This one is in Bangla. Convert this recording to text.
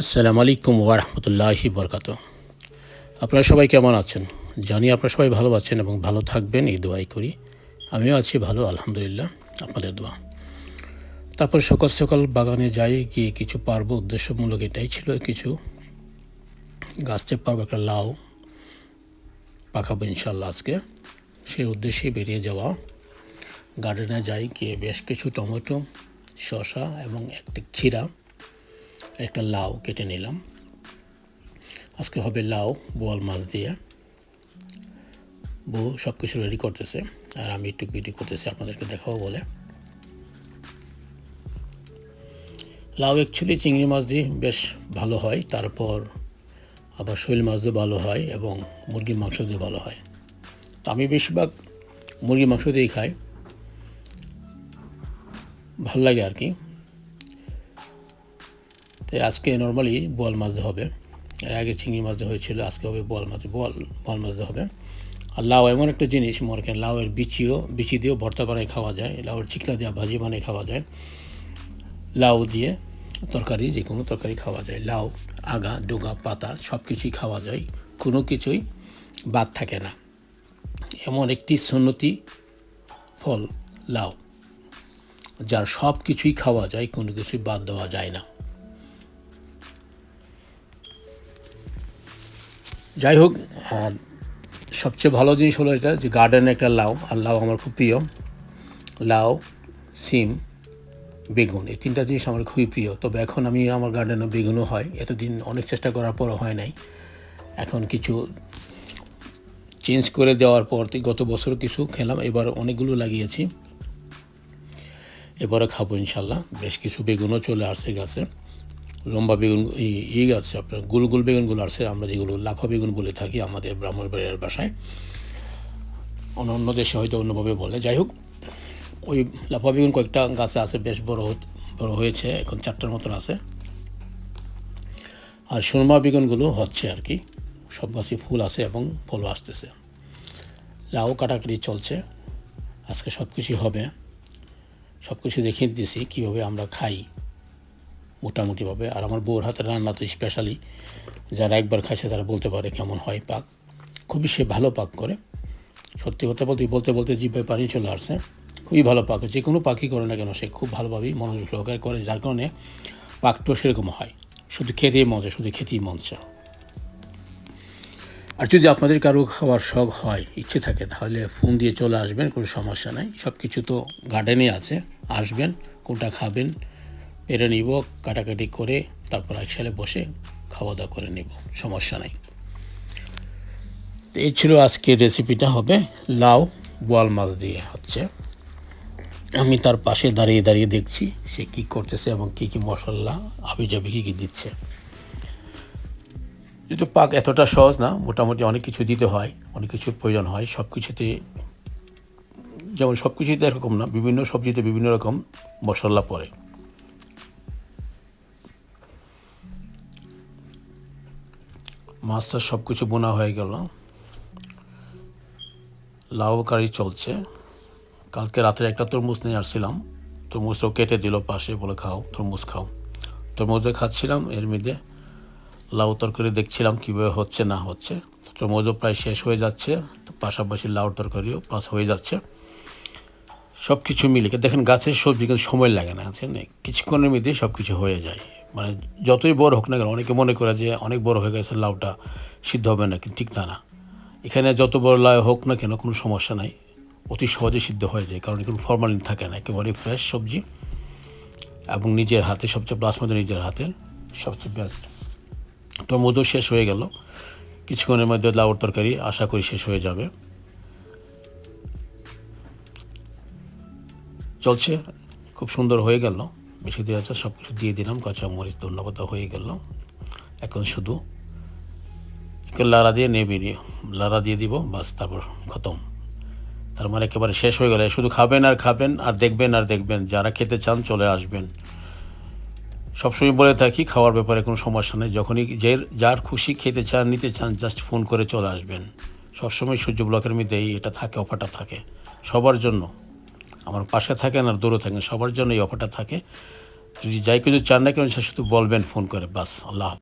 আসসালামু আলাইকুম ওরহমতুল্লাহি বরকাত আপনারা সবাই কেমন আছেন? জানি আপনারা সবাই ভালো আছেন এবং ভালো থাকবেন, এই দোয়াই করি। আমিও আছি ভালো, আলহামদুলিল্লাহ, আপনাদের দোয়া। তারপর সকাল সকাল বাগানে যাই, গিয়ে কিছু পারব, উদ্দেশ্যমূলক এটাই ছিল কিছু। গাছতে পারব একটা লাউ পাকাবো ইনশাল্লাহ আজকে। সেই উদ্দেশ্যে বেরিয়ে যাওয়া। গার্ডেনে যাই, গিয়ে বেশ কিছু টমেটো, শসা এবং একটি ক্ষীরা একটা লাউ কেটে নিলাম। আজকে হবে লাউ, বোয়াল মাছ দিয়ে। বউ সব কিছু রেডি করতেছে, আর আমি একটু ভিডিও করতেছি আপনাদেরকে দেখাবো বলে। লাউ অ্যাকচুয়ালি চিংড়ি মাছ দিয়ে বেশ ভালো হয়, তারপর আবার শৈল মাছ দিয়ে ভালো হয় এবং মুরগির মাংস দিয়ে ভালো হয়। তো আমি বেশিরভাগ মুরগির মাংস দিয়েই খাই। ভালো লাগে আর কি। আজকে নর্মালি বোয়াল মাছ দিয়ে হবে। এর আগে চিংড়ি মাছ দিয়ে হয়েছিল, আজকে হবে বোয়াল মাছ বোয়াল বোয়াল মাছ দিয়ে হবে। আর লাউ এমন একটা জিনিস, মনে করেন লাউয়ের বিচিও, বিচি দিয়েও ভর্তা বানিয়ে খাওয়া যায়, লাউয়ের চিকলা দিয়ে ভাজি বানিয়ে খাওয়া যায়। লাউ দিয়ে তরকারি, যে কোনো তরকারি খাওয়া যায়। লাউ, আগা, ডোগা, পাতা সব কিছুই খাওয়া যায়। কোনো কিছুই বাদ থাকে না। এমন একটি সুন্নতি ফল লাউ, যার সব কিছুই খাওয়া যায়, কোনো কিছুই বাদ দেওয়া যায় না। যাই হোক সবচেয়ে ভালো জিনিস হলো এটা যে গার্ডেনে একটা লাউ, আর লাউ আমার খুব প্রিয়। লাউ, সিম, বেগুন, এই তিনটা জিনিস আমার খুবই প্রিয়। তবে এখন আমি আমার গার্ডেনে বেগুনও হয়। এতদিন অনেক চেষ্টা করার পরও হয় নাই। এখন কিছু চেঞ্জ করে দেওয়ার পর গত বছর কিছু খেলাম। এবার অনেকগুলো লাগিয়েছি। এবারে খাব ইনশাল্লাহ। বেশ কিছু বেগুনও চলে আসছে গাছে। লম্বা বেগুন ই আছে আপনার গোল গোল বেগুনগুলো আছে, আমরা যেগুলো লাফা বেগুন বলে থাকি আমাদের ব্রাহ্মণবাড়িয়ার বাসায়। অন্য অন্য দেশে হয়তো অন্যভাবে বলে। যাই হোক, ওই লাফা বেগুন কয়েকটা গাছে আছে, বেশ বড় বড় হয়েছে, এখন চারটার মতন আছে। আর সুরমা বেগুনগুলো হচ্ছে আর কি, সব গাছে ফুল আছে এবং ফলও আসতেছে। লাউ কাটাকাটি চলছে, আজকে সব কিছুই হবে। সব কিছু দেখিয়ে দিতেছি কীভাবে আমরা খাই। মোটামুটিভাবে। আর আমার বউর হাতের রান্না তো স্পেশালি যারা একবার খাইছে তারা বলতে পারে কেমন হয় পাক। খুবই সে ভালো পাক করে। সত্যি কথা বলতে বলতে বলতে জিভে পানি চলে আসছে। খুবই ভালো পাক। যে কোনো পাখি করে না কেন, সে খুব ভালোভাবেই মনোযোগ সহকারে করে, যার কারণে পাকটাও সেরকম হয়। শুধু খেতেই মজা, শুধু খেতেই মন চায় আর যদি আপনাদের কারও খাওয়ার শখ হয়, ইচ্ছে থাকে, তাহলে ফোন দিয়ে চলে আসবেন, কোনো সমস্যা নাই। সব কিছু তো গার্ডেনে আছে। আসবেন, কোনটা খাবেন পেরে নিব, কাটাকাটি করে তারপর একসাথে বসে খাওয়া দাওয়া করে নিব, সমস্যা নাই। এই ছিল আজকের রেসিপিটা হবে লাউ বোয়াল মাছ দিয়ে, হচ্ছে। আমি তার পাশে দাঁড়িয়ে দাঁড়িয়ে দেখছি সে কী করতেছে এবং কী কী মশলা আবি যাবি কী কী দিচ্ছে। যদি পাক এতটা সহজ না, মোটামুটি অনেক কিছু দিতে হয়, অনেক কিছুর প্রয়োজন হয়, সব কিছুতে যেমন সব কিছুতে এরকম না, বিভিন্ন সবজিতে বিভিন্ন রকম মশলা পড়ে। মাছটা সব কিছু বোনা হয়ে গেল। লাউ কারি চলছে। কালকে রাতের একটা তরমুজ নিয়ে আসছিলাম। তরমুজটাও কেটে দিল পাশে বলে খাও, তরমুজ খাও। তরমুজটা খাচ্ছিলাম, এর মধ্যে লাউ তরকারি দেখছিলাম কীভাবে হচ্ছে না হচ্ছে। তরমুজও প্রায় শেষ হয়ে যাচ্ছে, পাশাপাশি লাউ তরকারিও প্লাস হয়ে যাচ্ছে। সব কিছু মিলে দেখেন গাছের সবজি কিন্তু সময় লাগে না কিছুক্ষণের মধ্যেই সব কিছু হয়ে যায়। মানে যতই বড় হোক না কেন, অনেকে মনে করে যে অনেক বড় হয়ে গেছে, লাউটা সিদ্ধ হবে না কিন্তু ঠিক তা না। এখানে যত বড় লাউ হোক না কেন, কোনো সমস্যা নাই। অতি সহজে সিদ্ধ হয়ে যায়, কারণ কোনো ফরমালিন থাকে না। একেবারে ফ্রেশ সবজি এবং নিজের হাতে, সবচেয়ে প্লাস মধ্যে নিজের হাতের সবচেয়ে বেস্ট টমেটো শেষ হয়ে গেল। কিছুক্ষণের মধ্যে লাউর তরকারি আশা করি শেষ হয়ে যাবে। চলছে, খুব সুন্দর হয়ে গেল। বেশি দিয়ে আছে, সব কিছু দিয়ে দিলাম কাঁচা মরিচ ধন্যবাদ হয়ে গেল। এখন শুধু একটু লাড়া দিয়ে নেবে নিয়ে, লাড়া দিয়ে দিব, বাস তারপর খতম। তার মানে একেবারে শেষ হয়ে গেলে, শুধু খাবেন আর খাবেন, আর দেখবেন আর দেখবেন, যারা খেতে চান চলে আসবেন। সবসময় বলে থাকি, খাওয়ার ব্যাপারে কোনো সমস্যা নেই, যখনই যে যার খুশি খেতে চান, নিতে চান, জাস্ট ফোন করে চলে আসবেন। সবসময় সূর্য ব্লকের মধ্যে এটা থাকে, অফারটা থাকে, সবার জন্য। আমার পাশে থাকেন আর দূরে থাকেন, সবার জন্য এই অফারটা থাকে যদি যাই কিছু চান না কেন, সে শুধু বলবেন, ফোন করে, বাস, আল্লাহ।